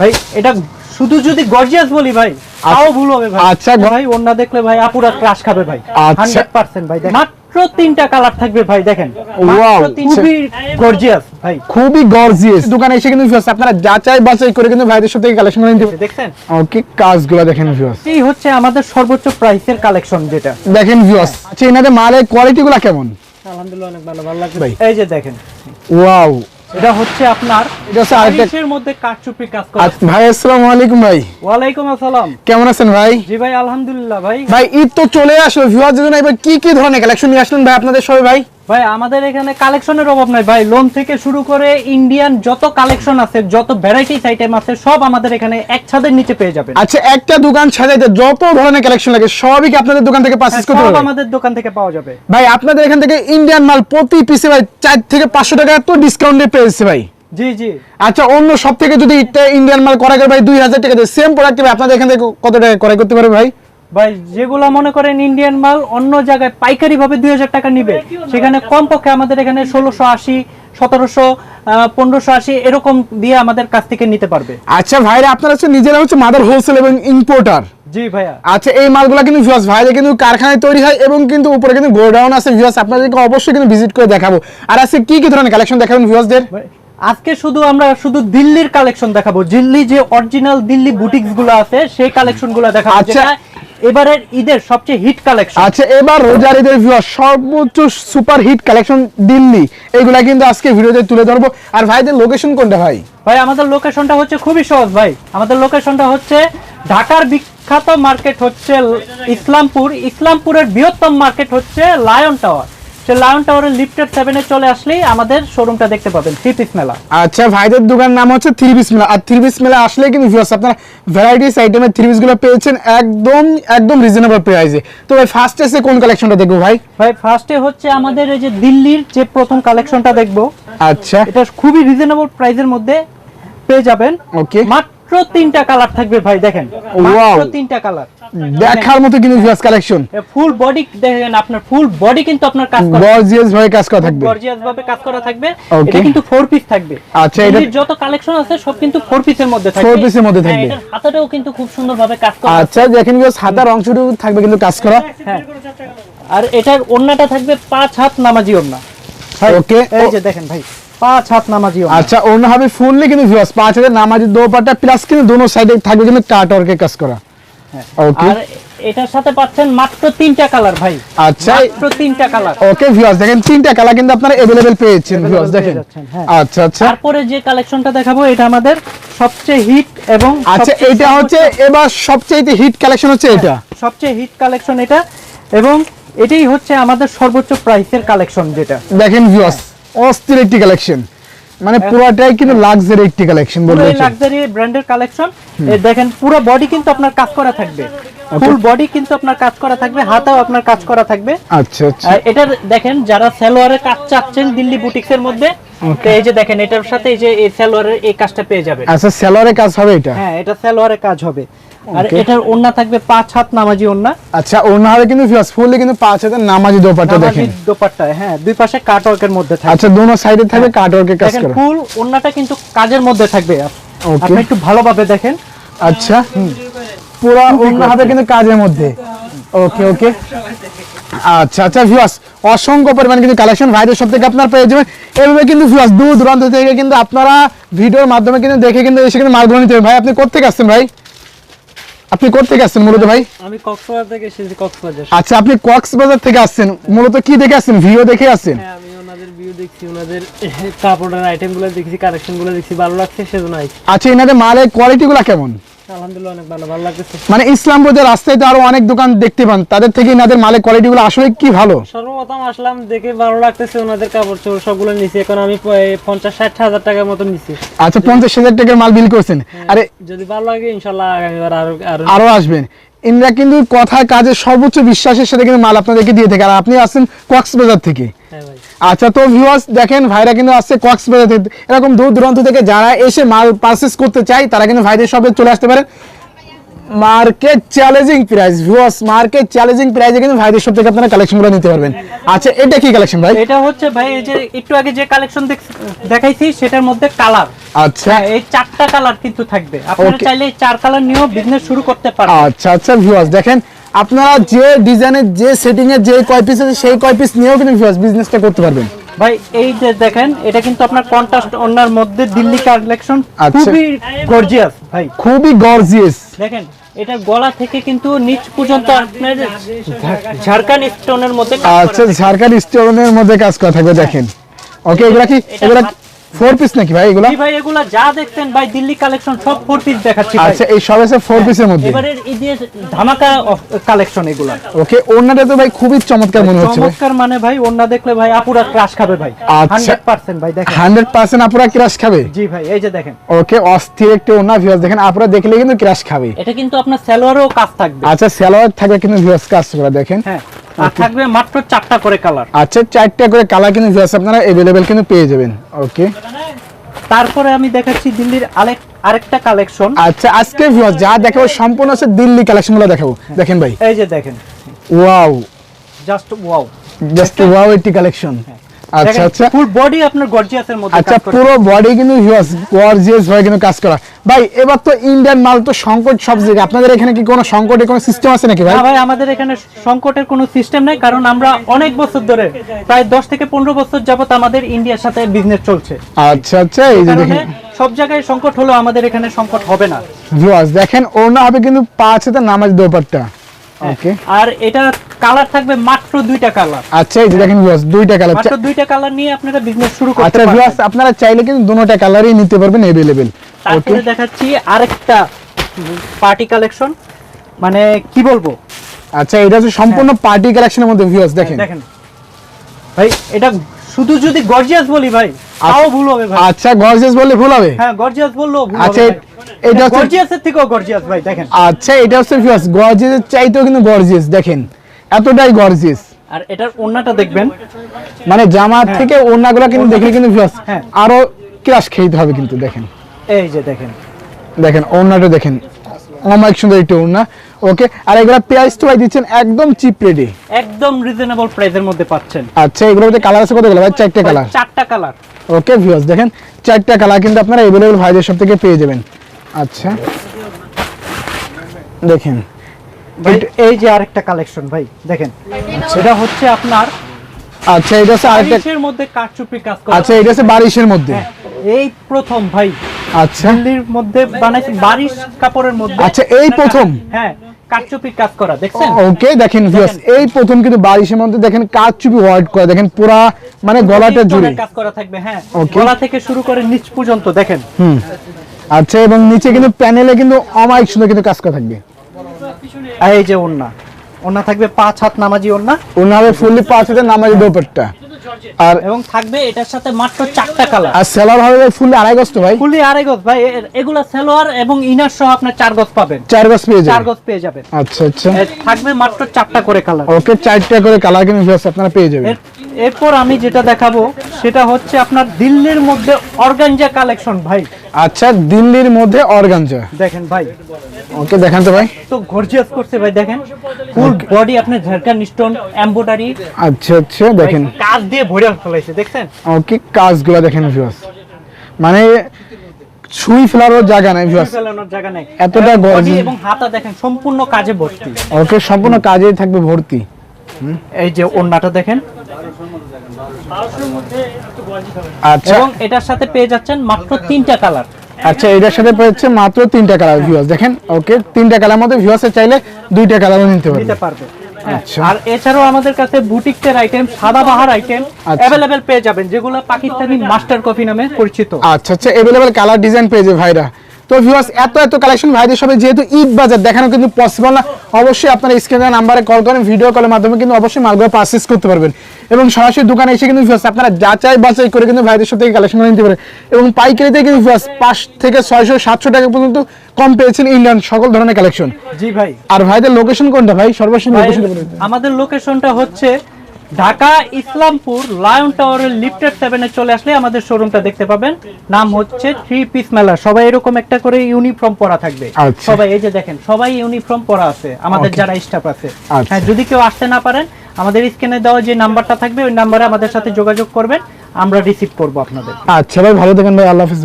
ভাই এটা শুধু যদি গর্জিয়াস বলি ভাই তাও ভুল হবে ভাই। আচ্ছা, ভাই ওন্না দেখলে ভাই আপুরা ক্রাশ খাবে ভাই। আচ্ছা। 100% ভাই মাত্র তিনটা কালার থাকবে ভাই দেখেন। খুবই গর্জিয়াস ভাই। খুবই গর্জিয়াস দোকানে এসে কিন্তু ভিউয়ার্স আপনারা যাচাই বাছাই করে কিন্তু ভাইদের সাথে কালেকশন করে নিতে দেখছেন? ওকে কাজগুলো দেখেন ভিউয়ার্স এই হচ্ছে আমাদের সর্বোচ্চ প্রাইসের কালেকশন যেটা। দেখেন ভিউয়ার্স আচ্ছা এনাদের মালের কোয়ালিটিগুলো কেমন? আলহামদুলিল্লাহ অনেক ভালো ভালো লাগছে ভাই। এই যে দেখেন। ওয়াও এটা হচ্ছে আপনার এটা হচ্ছে আরেকটা বারিশের মধ্যে কারচুপি কাজ করা। আচ্ছা, ভাই আসসালামু আলাইকুম ভাই। ওয়ালাইকুম আসসালাম। কেমন আছেন ভাই? জি ভাই আলহামদুলিল্লাহ ভাই। ভাই ঈদ তো চলে আসলো। ভিউয়ার জন্য এবার কি কি ধরনের কালেকশন নিয়ে আসলেন ভাই আপনাদের সবাই ভাই? ভাই আমাদের এখানে কালেকশনের অভাব নাই ভাই। লোন থেকে শুরু করে ইন্ডিয়ান যত কালেকশন আছে যত ভ্যারাইটিস আইটেম আছে সব আমাদের এখানে এক ছাদের নিচে পেয়ে যাবেন। আচ্ছা একটা দোকান সাজাইতে যত ধরনের কালেকশন লাগে সবই কি আপনাদের দোকান থেকে পারচেজ করতে সব আমাদের দোকান থেকে পাওয়া যাবে। ভাই আপনাদের এখান থেকে ইন্ডিয়ান মাল প্রতি পিসে ভাই চার থেকে পাঁচশো টাকা তো ডিসকাউন্টে পেয়েছে ভাই। জি জি। আচ্ছা অন্য সব থেকে যদি ইন্ডিয়ান মাল করা গেলে ভাই দুই হাজার টাকা সেম প্রোডাক্ট আপনাদের এখান থেকে কত টাকা ক্রয় করতে পারবে ভাই? ভাই যেগুলা মনে করেন ইন্ডিয়ান মাল অন্য জায়গায় পাইকারি ভাবে দুই হাজার টাকা নিবে সেখানে কমপক্ষে আমাদের এখানে ষোলোশো আশি সতেরোশো পনেরোশো আশি এরকম দিয়ে আমাদের কাছ থেকে নিতে পারবে। আচ্ছা ভাইরা আপনারা হচ্ছে নিজেরা হচ্ছে মাদার হোলসেল এবং ইম্পোর্টার জি ভাইয়া। আচ্ছা এই মালগুলো কিন্তু ভিউয়ার্স ভাইরা কিন্তু কারখানায় তৈরি হয় এবং কিন্তু উপরে কিন্তু গোডাউন আছে ভিউয়ার্স আপনাদেরকে অবশ্যই কিন্তু ভিজিট করে দেখাবো। আর আজকে কি কি ধরনের কালেকশন দেখাবেন ভিউয়ার্সদের আজকে শুধু আমরা শুধু দিল্লির কালেকশন দেখাবো। দিল্লি যে অরিজিনাল দিল্লি বুটিক্সগুলো আছে সেই কালেকশনগুলো দেখাবো। আচ্ছা। এবারের ঈদের সবচেয়ে হিট কালেকশন আচ্ছা এবার রোজার ঈদের ভিউয়ার সর্বোচ্চ সুপার হিট কালেকশন দিল্লি। এগুলা কিন্তু আজকে ভিডিওতে তুলে ধরবো। আর ভাইদের লোকেশন কোনটা ভাই? ভাই আমাদের লোকেশনটা হচ্ছে খুবই সহজ ভাই। আমাদের লোকেশনটা হচ্ছে ঢাকার বিখ্যাত মার্কেট হচ্ছে ইসলামপুর। ইসলামপুরের বৃহত্তম মার্কেট হচ্ছে লায়ন টাওয়ার সে লায়ন টাওয়ারের লিফটেড সেভেনে চলে আসলেই আমাদের শোরুমটা দেখতে পাবেন থ্রি পিস মেলা আচ্ছা ভাইদের দোকান নাম হচ্ছে থ্রি পিস মেলা আর থ্রি পিস মেলা আসলে কিন্তু ভিউয়ার্স আপনারা ভ্যারাইটিস আইটেমের থ্রি পিসগুলো পেয়েছেন একদম একদম রিজনেবল প্রাইসে তো ভাই ফার্স্ট এসে কোন কালেকশনটা দেখব ভাই? ভাই ফার্স্টে হচ্ছে আমাদের এই যে দিল্লির যে প্রথম কালেকশনটা দেখব আচ্ছা। এটা খুবই রিজনেবল প্রাইসের মধ্যে পেয়ে যাবেন। ওকে মাত্র তিনটা কালার থাকবে ভাই দেখেন। মাত্র তিনটা কালার দেখার মতো কিন্তু ভিউয়ার্স কালেকশন ফুল বডি দেখেন আপনার ফুল বডি কিন্তু আপনার কাজ করা গর্জিয়াস ভাবে কাজ করা থাকবে। গর্জিয়াস ভাবে কাজ করা থাকবে। এটা কিন্তু ফোর পিস থাকবে। আচ্ছা, এটা- যত কালেকশন আছে সব কিন্তু ফোর পিসের মধ্যে থাকবে। Piece এর মধ্যে হ্যাঁ, থাকবে। হাতাটাও কিন্তু খুব সুন্দর ভাবে কাজ করা আচ্ছা দেখেন ভিউয়ার্স হাতার অংশটুকু থাকবে কিন্তু কাজ করা। হ্যাঁ। আর এটার ওন্নাটা থাকবে পাঁচ হাত নামাজি ওন্না ওকে এই যে দেখেন ভাই। পাঁচ হাত নামাজি ওন্না আচ্ছা অন্য হবে ফুললি কিন্তু ভিউয়ার্স পাঁচ হাজার নামাজি দোপাটা প্লাস কিন্তু দোনো সাইডে থাকবে কিন্তু কাট ওয়ার্কের কাজ করা ওকে আর এটার সাথে পাচ্ছেন মাত্র তিনটা কালার ভাই আচ্ছা মাত্র তিনটা কালার ওকে ভিউয়ার্স দেখেন তিনটা কালার কিন্তু আপনারা अवेलेबल পেয়েছেন Available ভিউয়ার্স পেয়ে দেখেন যাচ্ছেন, হ্যাঁ। আচ্ছা আচ্ছা তারপরে যে কালেকশনটা দেখাবো এটা আমাদের সবচেয়ে হিট এবং আচ্ছা সবচেয়ে এটা হচ্ছে এবার সবচেয়ে হিট কালেকশন হচ্ছে এটা সবচেয়ে হিট কালেকশন এটা এবং এটাই হচ্ছে আমাদের সর্বোচ্চ প্রাইসের কালেকশন যেটা দেখেন ভিউয়ার্স অস্থির একটি কালেকশন মানে পুরোটাই কিন্তু লাক্সারি একটি কালেকশন বলতে লাক্সারি ব্র্যান্ডের কালেকশন দেখেন পুরো বডি কিন্তু আপনার কাজ করা থাকবে। ফুল বডি কিন্তু আপনার কাজ করা থাকবে হাতেও আপনার কাজ করা থাকবে। আচ্ছা আচ্ছা। এটার দেখেন যারা সালোয়ারের কাজ চাচ্ছেন দিল্লি বুটিক্স এর মধ্যে তো এই যে দেখেন এটার সাথে এই যে এই সালোয়ারের এই কাজটা পেয়ে যাবে আচ্ছা সেলরের কাজ হবে এটা? হ্যাঁ এটা সালোয়ারের কাজ হবে। আর. এটার ওন্না থাকবে পাঁচ হাত নামাজি ওন্না আচ্ছা অন্য হবে কিন্তু ফুললি কিন্তু পাঁচ হাজার নামাজি দোপাটা নামাজি দেখেন। দোপাট্টায় হ্যাঁ দুই পাশে কাট ওয়ার্কের মধ্যে থাকবে। আচ্ছা দোনো সাইডে থাকবে কাট ওয়ার্কের কাজ করা। ফুল ওন্নাটা কিন্তু কাজের মধ্যে থাকবে। আপনি একটু ভালোভাবে দেখেন। আচ্ছা পুরো অন্য হবে কিন্তু কাজের মধ্যে। ওকে ওকে আচ্ছা আচ্ছা ভিউয়ার্স অসংখ্য পরিমাণ কিন্তু কালেকশন ভাইদের সব থেকে আপনারা পেয়ে যাবেন এভাবে কিন্তু ভিউয়ার্স দূর দূরান্ত থেকে কিন্তু আপনারা ভিডিওর মাধ্যমে কিন্তু দেখে কিন্তু এসে কিন্তু মালগুলো নিতে ভাই আপনি কোথেকে আসছেন ভাই? আপনি কোথা থেকে আসছেন মূলত ভাই? আমি কক্সবাজার থেকে এসেছি কক্সবাজার। আচ্ছা আপনি কক্সবাজার থেকে আসছেন। মূলত কি দেখে আসছেন? ভিডিও দেখে আসছেন? হ্যাঁ আমি ওনাদের ভিউ দেখছি ওনাদের কাপড়ের আইটেমগুলো দেখছি কালেকশনগুলো দেখছি ভালো লাগছে সেজন্য আচ্ছা এনাদের মালের কোয়ালিটিগুলো কেমন? মানে রাস্তায় তো আরও অনেক দোকান দেখতে পান তাদের থেকে এনাদের মালের কোয়ালিটিগুলো আসলে কি ভালো? সর্বপ্রথম আসলাম দেখে ভালো লাগতেছে ওনাদের কাপড় চোপড় সবগুলো নিছি এখন আমি পঞ্চাশ ষাট হাজার টাকার মতো নিছি। আচ্ছা পঞ্চাশ হাজার টাকার মাল বিল করছেন। আরে যদি ভালো লাগে ইনশাল্লাহ আগামীবার আরও আরও আসবেন। ইনরা কিন্তু কথায় কাজে সর্বোচ্চ বিশ্বাসের সাথে কিন্তু মাল আপনাদেরকে দিয়ে থাকে। আর আপনি আসছেন কক্সবাজার থেকে। হ্যাঁ আচ্ছা তো ভিউয়ার্স দেখেন ভাইরা কিন্তু আসছে কক্সবাজার থেকে। এরকম দূর দূরান্ত থেকে যারা এসে মাল পারচেস করতে চায় তারা কিন্তু ভাইদের সবে চলে আসতে পারে। Market challenging price viewers market challenging প্রাইসে কিন্তু ভাইদের সব থেকে আপনারা কালেকশনগুলো নিতে পারবেন। আচ্ছা এটা কি কালেকশন ভাই? এটা হচ্ছে ভাই এই যে একটু আগে যে কালেকশন দেখাইছি সেটার মধ্যে কালার আচ্ছা। এই চারটা কালার কিন্তু থাকবে। আপনারা চাইলে চার কালার নিয়েও বিজনেস শুরু করতে পারেন আচ্ছা আচ্ছা ভিউয়ার্স দেখেন আপনারা যে ডিজাইনের যে সেটিং এর যে কয় পিস আছে সেই কয় পিস নিয়েও কিন্তু ভিউয়ার্স বিজনেসটা করতে পারবেন। ভাই এই যে দেখেন এটা কিন্তু আপনার কন্ট্রাস্ট ওনার মধ্যে দিল্লি কালেকশন আচ্ছা। খুবই গর্জিয়াস ভাই। খুবই গর্জিয়াস দেখেন এটা গলা থেকে কিন্তু নিচ পর্যন্ত আপনার ঝা- ঝাড়খান্ড স্টোনের মধ্যে কাজ করা আচ্ছা থাকে। স্টোনের মধ্যে কাজ করা থাকবে দেখেন ওকে এগুলা কি এগুলা ফোর পিস নাকি ভাই এগুলা? ভাই এগুলা যা ভাই দিল্লি কালেকশন সব ফোর পিস দেখাচ্ছি আচ্ছা এই সব আছে ফোর পিসের মধ্যে? এবারে ঈদের ধামাকা কালেকশন এগুলা। ওকে তো ভাই খুবই চমৎকার মনে হচ্ছে চমৎকার মানে ভাই ওন্না দেখলে ভাই আপুরা ক্রাশ খাবে ভাই। আচ্ছা। হান্ড্রেড পার্সেন্ট ভাই দেখেন। হান্ড্রেড পার্সেন্ট আপনারা ক্রাশ খাবে? জি ভাই এই যে দেখেন। ওকে অস্থির একটি ওনা ভিউয়ার্স দেখেন আপনারা দেখলে কিন্তু ক্রাশ খাবে। এটা কিন্তু আপনার সালোয়ারও কাজ থাকবে। আচ্ছা স্যালোয়ার থাকবে কিন্তু ভিউয়ার্স কাজ করে দেখেন। হ্যাঁ। আর থাকবে মাত্র চারটা করে কালার আচ্ছা চারটা করে কালার কিন্তু ভিউয়ার্স আপনারা अवेलेबल কিন্তু পেয়ে যাবেন ওকে তারপরে আমি দেখাচ্ছি দিল্লির আরেক আরেকটা কালেকশন আচ্ছা আজকে ভিউয়ার্স যা দেখাবো সম্পূর্ণ হচ্ছে দিল্লি কালেকশনগুলো দেখাবো দেখেন ভাই এই যে দেখেন wow just wow just wow একটি কালেকশন আচ্ছা আচ্ছা। ফুল বডি আপনার গর্জিয়াসের মধ্যে আচ্ছা পুরো বডি কিন্তু ভিউয়ার্স গর্জিয়াস ভাবে কিন্তু কাজ করা। ভাই এবার তো ইন্ডিয়ান মাল তো সংকট সব জায়গায়। আপনাদের এখানে কি কোনো সংকটে কোনো সিস্টেম আছে নাকি ভাই? না ভাই আমাদের এখানে সংকটের কোনো সিস্টেম নাই কারণ আমরা অনেক বছর ধরে প্রায় দশ থেকে পনেরো বছর যাবত আমাদের ইন্ডিয়ার সাথে বিজনেস চলছে। আচ্ছা আচ্ছা এই যে দেখেন। সব জায়গায় সংকট হলেও আমাদের এখানে সংকট হবে না। ভিউয়ার্স দেখেন ওড়না হবে কিন্তু পাঁচ হাতে নামাজ দোপাট্টা ওকে আর এটা কালার থাকবে মাত্র দুইটা কালার আচ্ছা এই যে দেখেন ভিউয়ার্স দুইটা কালার মাত্র দুইটা কালার নিয়ে আপনারা বিজনেস শুরু করতে আচ্ছা ভিউয়ার্স পারবেন আপনারা চাইলে কিন্তু দুটোটা কালারই নিতে পারবেন अवेलेबल ওকে তারপরে দেখাচ্ছি আরেকটা পার্টি কালেকশন মানে কি বলবো আচ্ছা এটা হচ্ছে সম্পূর্ণ পার্টি কালেকশনের মধ্যে ভিউয়ার্স দেখেন দেখেন ভাই এটা শুধু যদি গর্জিয়াস বলি ভাই তাও ভুল হবে ভাই। আচ্ছা গর্জিয়াস বললে ভুল হবে? হ্যাঁ গর্জিয়াস বললেও ভুল আচ্ছা, এটা গর্জিয়াসের থেকেও গর্জিয়াস ভাই দেখেন। আচ্ছা এটা হচ্ছে গর্জিয়াস চাইতেও কিন্তু গর্জিয়াস দেখেন। এতটাই গর্জিয়াস আর এটার ওন্নাটা দেখবেন। মানে জামা থেকে ওড়নাগুলো কিন্তু দেখলে কিন্তু ভিউয়ার্স হ্যাঁ। আরও ক্রাশ খেতে হবে কিন্তু দেখেন। এই যে দেখেন। দেখেন ওড়নাটা দেখেন। অনেক সুন্দর একটু ওড়না। ওকে আর এগুলো প্রাইস তো ভাই দিচ্ছেন একদম চিপ রেডি একদম রিজনেবল প্রাইসের মধ্যে পাচ্ছেন আচ্ছা এগুলোর মধ্যে কালার আছে কতগুলো ভাই চারটে কালার চারটা কালার ওকে ভিউয়ার্স দেখেন চারটা কালার কিন্তু আপনারা अवेलेबल ভাইদের সব থেকে পেয়ে যাবেন আচ্ছা দেখেন ভাই এই যে আরেকটা কালেকশন ভাই দেখেন এটা হচ্ছে আপনার আচ্ছা এটা হচ্ছে আরেকটা বারিশের মধ্যে কারচুপি কাজ করা আচ্ছা এটা হচ্ছে বারিশের মধ্যে হ্যাঁ, এই প্রথম ভাই আচ্ছা দিল্লির মধ্যে বানাইছে বারিশ কাপড়ের মধ্যে আচ্ছা, এই প্রথম? হ্যাঁ কাজ করা দেখছেন? ওকে দেখেন ভিউয়ার্স এই প্রথম কিন্তু বারিশের মধ্যে দেখেন হোয়াইট করে দেখেন পুরা মানে গলাটা জুড়ে। কাজ করা থাকবে হ্যাঁ। গলা থেকে শুরু করে নিচ পর্যন্ত দেখেন। হুম। আচ্ছা এবং নিচে কিন্তু প্যানেলে কিন্তু অমায়িক সুন্দর কিন্তু কাজ করা থাকবে। এই যে ওন্না ওন্না থাকবে পাঁচ হাত নামাজি ওন্না ওনারে ফুললি পাঁচ হাজার নামাজি দোপাট্টা। আর এবং থাকবে এটার সাথে মাত্র চারটা কালার। আর সেলার হবে ফুললি আড়াই গজ তো ভাই। ফুলি আড়াই গজ ভাই এগুলা সালোয়ার এবং ইনার সহ আপনার চার গজ পাবেন। চার গজ পেয়ে যাবেন। চার গজ পেয়ে যাবেন। আচ্ছা আচ্ছা। থাকবে মাত্র চারটা করে কালার। ওকে চারটা করে কালার কিন্তু ফেলছে আপনারা পেয়ে যাবেন। এরপর আমি যেটা দেখাবো সেটা হচ্ছে আপনার দিল্লির মধ্যে অর্গানজা কালেকশন ভাই। আচ্ছা দিল্লির মধ্যে অর্গানজা দেখেন ভাই। ওকে দেখান তো ভাই। তো গর্জিয়াস করছে ভাই দেখেন। ফুল বডি আপনার ঝাড়খান্ড স্টোন এমব্রয়ডারি আচ্ছা আচ্ছা দেখেন। কাজ দিয়ে ভরে ফেলাইছে দেখছেন? ওকে কাজগুলো দেখেন ভিউয়ার্স মানে ছুঁই ফেলারও জায়গা নাই ভিউয়ার্স জায়গা নেই। এতটা গর্জি- এবং হাতা দেখেন সম্পূর্ণ কাজে ভর্তি। ওকে সম্পূর্ণ কাজেই থাকবে ভর্তি। এই যে ওন্নাটা দেখেন। আচ্ছা এবং এটার সাথে পেয়ে যাচ্ছেন মাত্র তিনটা কালার আচ্ছা এটার সাথে পেয়েছে মাত্র তিনটা কালার ভিউয়ার্স দেখেন ওকে তিনটা কালার মধ্যে ভিউয়ার্স চাইলে দুইটা কালারও নিতে পারবে নিতে পারবে হ্যাঁ, আচ্ছা। আর এছাড়াও আমাদের কাছে বুটিকের আইটেম সাদা বাহার আইটেম আচ্ছা। অ্যাভেলেবেল পেয়ে যাবেন যেগুলো পাকিস্তানি মাস্টার কফি নামে পরিচিত আচ্ছা আচ্ছা अवेलेबल কালার ডিজাইন পেয়েছে ভাইরা তো ভিউয়ার্স এত এত কালেকশন ভাইদের সবে যেহেতু ঈদ বাজার দেখানো কিন্তু পসিবল না অবশ্যই আপনারা স্ক্রিনে নাম্বারে কল করেন ভিডিও কলের মাধ্যমে কিন্তু অবশ্যই মালগুলো পারচেজ করতে পারবেন এবং সরাসরি দোকানে এসে কিন্তু ভিউয়ার্স আপনারা যাচাই বাছাই করে কিন্তু ভাইদের সাথে কালেকশন নিতে পারেন। এবং পাইকারিতে কিন্তু ভিউয়ার্স পাঁচ থেকে ছয়শো সাতশো টাকা পর্যন্ত কম পেয়েছেন ইন্ডিয়ান সকল ধরনের কালেকশন জি ভাই। আর ভাইদের লোকেশন কোনটা ভাই? সর্বশেষ লোকেশন আমাদের লোকেশনটা হচ্ছে ঢাকা ইসলামপুর লায়ন টাওয়ারের লিফটেড সেভেনে চলে আসলে আমাদের শোরুমটা দেখতে পাবেন। নাম হচ্ছে থ্রি পিস মেলা সবাই এরকম একটা করে ইউনিফর্ম পরা থাকবে। আচ্ছা। সবাই এই যে দেখেন সবাই ইউনিফর্ম পরা আছে। আমাদের যারা স্টাফ আছে। আচ্ছা। হ্যাঁ যদি কেউ আসতে না পারেন আমাদের স্ক্রিনে দেওয়া যে নাম্বারটা থাকবে, ওই নাম্বারে আমাদের সাথে যোগাযোগ করবেন, আমরা রিসিভ করব আপনাদের। আচ্ছা ভাই, ভালো থাকেন ভাই, আল্লাহ হাফিজ